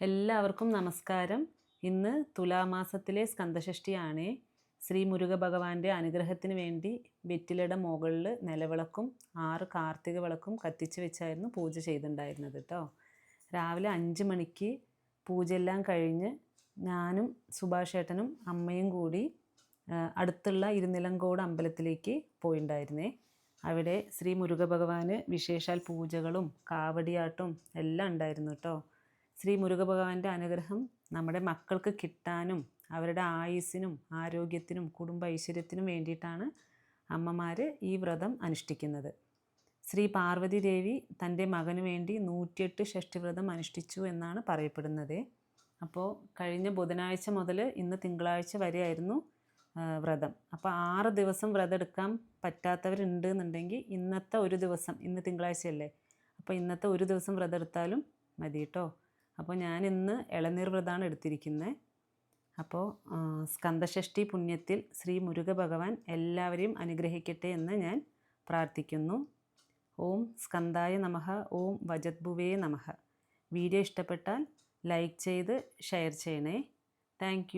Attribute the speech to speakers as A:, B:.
A: എല്ലാവർക്കും നമസ്കാരം. ഇന്ന് തുലാമാസത്തിലെ സ്കന്ദഷഷ്ടിയാണ് ശ്രീ മുരുക ഭഗവാന്റെ അനുഗ്രഹത്തിന് വേണ്ടി വെറ്റിലയുടെ മുകളിൽ നിലവിളക്കും ആറ് കാർത്തിക വിളക്കും കത്തിച്ച് വെച്ചായിരുന്നു പൂജ ചെയ്തിട്ടുണ്ടായിരുന്നത് കേട്ടോ രാവിലെ അഞ്ച് മണിക്ക് പൂജയെല്ലാം കഴിഞ്ഞ് ഞാനും സുഭാഷ് ഏട്ടനും അമ്മയും കൂടി അടുത്തുള്ള ഇരുനിലങ്കോട് അമ്പലത്തിലേക്ക് പോയിണ്ടായിരുന്നേ. അവിടെ ശ്രീ മുരുക ഭഗവാന് വിശേഷാൽ പൂജകളും കാവടിയാട്ടും എല്ലാം ഉണ്ടായിരുന്നു കേട്ടോ ശ്രീ മുരുക ഭഗവാന്റെ അനുഗ്രഹം നമ്മുടെ മക്കൾക്ക് കിട്ടാനും അവരുടെ ആയുസ്സിനും ആരോഗ്യത്തിനും കുടുംബ ഐശ്വര്യത്തിനും വേണ്ടിയിട്ടാണ് അമ്മമാർ ഈ വ്രതം അനുഷ്ഠിക്കുന്നത്. ശ്രീ പാർവതി ദേവി തന്റെ മകനു വേണ്ടി നൂറ്റിയെട്ട് ഷഷ്ടിവ്രതം അനുഷ്ഠിച്ചു എന്നാണ് പറയപ്പെടുന്നത്. അപ്പോൾ കഴിഞ്ഞ ബുധനാഴ്ച മുതൽ ഇന്ന് തിങ്കളാഴ്ച വരെയായിരുന്നു വ്രതം. അപ്പോൾ ആറ് ദിവസം വ്രതം എടുക്കാൻ പറ്റാത്തവരുണ്ട് എന്നുണ്ടെങ്കിൽ ഇന്നത്തെ ഒരു ദിവസം ഇന്ന് തിങ്കളാഴ്ചയല്ലേ? അപ്പോൾ ഇന്നത്തെ ഒരു ദിവസം വ്രതം എടുത്താലും മതി കേട്ടോ അപ്പോൾ ഞാൻ ഇന്ന് ഇളനീർ വ്രതമാണ് എടുത്തിരിക്കുന്നത് അപ്പോൾ സ്കന്ദഷഷ്ടി പുണ്യത്തിൽ ശ്രീ മുരുക ഭഗവാൻ എല്ലാവരെയും അനുഗ്രഹിക്കട്ടെ എന്ന് ഞാൻ പ്രാർത്ഥിക്കുന്നു. ഓം സ്കന്ദായ നമഃ ഓം വജദ്ഭുവേ നമഃ. വീഡിയോ ഇഷ്ടപ്പെട്ടാൽ ലൈക്ക് ചെയ്ത് ഷെയർ ചെയ്യണേ. താങ്ക്